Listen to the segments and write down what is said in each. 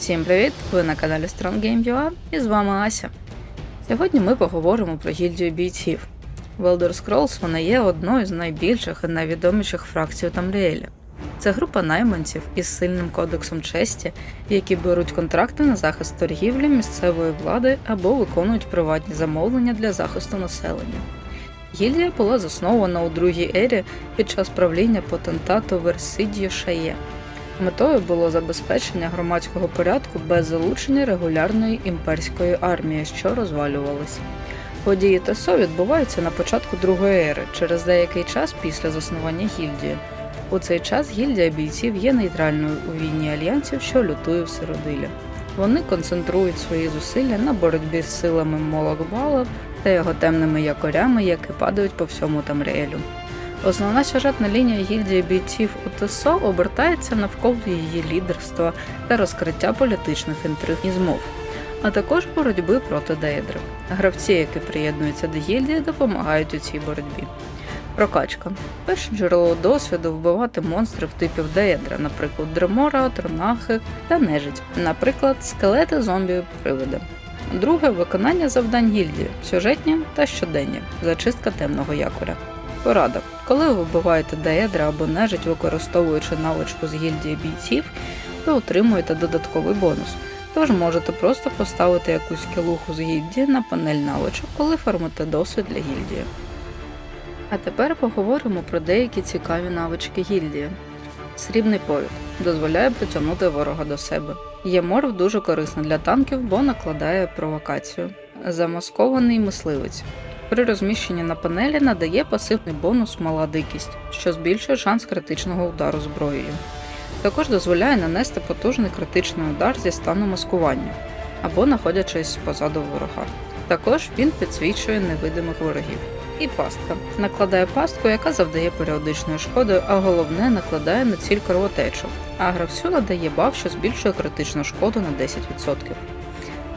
Всім привіт! Ви на каналі Strong Game UA і з вами Ася. Сьогодні ми поговоримо про гільдію бійців. В Elder Scrolls вона є одною з найбільших і найвідоміших фракцій у Тамріелі. Це група найманців із сильним кодексом честі, які беруть контракти на захист торгівлі місцевої влади або виконують приватні замовлення для захисту населення. Гільдія була заснована у другій ері під час правління потентату Версидію Шає. Метою було забезпечення громадського порядку без залучення регулярної імперської армії, що розвалювалася. Події ТСО відбуваються на початку другої ери, через деякий час після заснування гільдії. У цей час гільдія бійців є нейтральною у війні альянсів, що лютує в Сиродилі. Вони концентрують свої зусилля на боротьбі з силами Молокбала та його темними якорями, які падають по всьому Тамріелю. Основна сюжетна лінія гільдії бійців УТСО обертається навколо її лідерства та розкриття політичних інтриг і змов, а також боротьби проти Деєдри. Гравці, які приєднуються до гільдії, допомагають у цій боротьбі. Прокачка. Перше джерело досвіду вбивати монстрів типів Деєдра, наприклад, Дремора, Тронахи та нежить, наприклад, скелети, зомбі, привиди. Друге виконання завдань гільдії сюжетні та щоденні, зачистка темного якоря. Порада. Коли ви вбиваєте деедра або нежить, використовуючи навичку з гільдії бійців, ви отримуєте додатковий бонус. Тож можете просто поставити якусь кілуху з гільдії на панель навичок, коли формите досвід для гільдії. А тепер поговоримо про деякі цікаві навички гільдії. Срібний повід дозволяє притягнути ворога до себе. Є морф дуже корисний для танків, бо накладає провокацію. Замаскований мисливець при розміщенні на панелі надає пасивний бонус мала дикість, що збільшує шанс критичного удару зброєю. Також дозволяє нанести потужний критичний удар зі стану маскування або знаходячись позаду ворога. Також він підсвічує невидимих ворогів. І пастка накладає пастку, яка завдає періодичної шкоди, а головне накладає на ціль кровотечу. А гравцю надає баф, що збільшує критичну шкоду на 10%.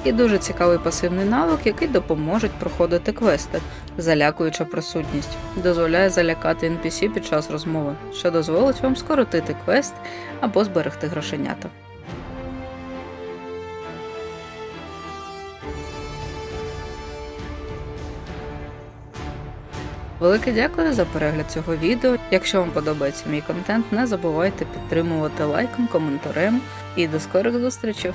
І дуже цікавий пасивний навик, який допоможе проходити квести, залякуюча присутність, дозволяє залякати NPC під час розмови, що дозволить вам скоротити квест або зберегти грошенята. Велике дякую за перегляд цього відео. Якщо вам подобається мій контент, не забувайте підтримувати лайком, коментарем і до скорих зустрічей!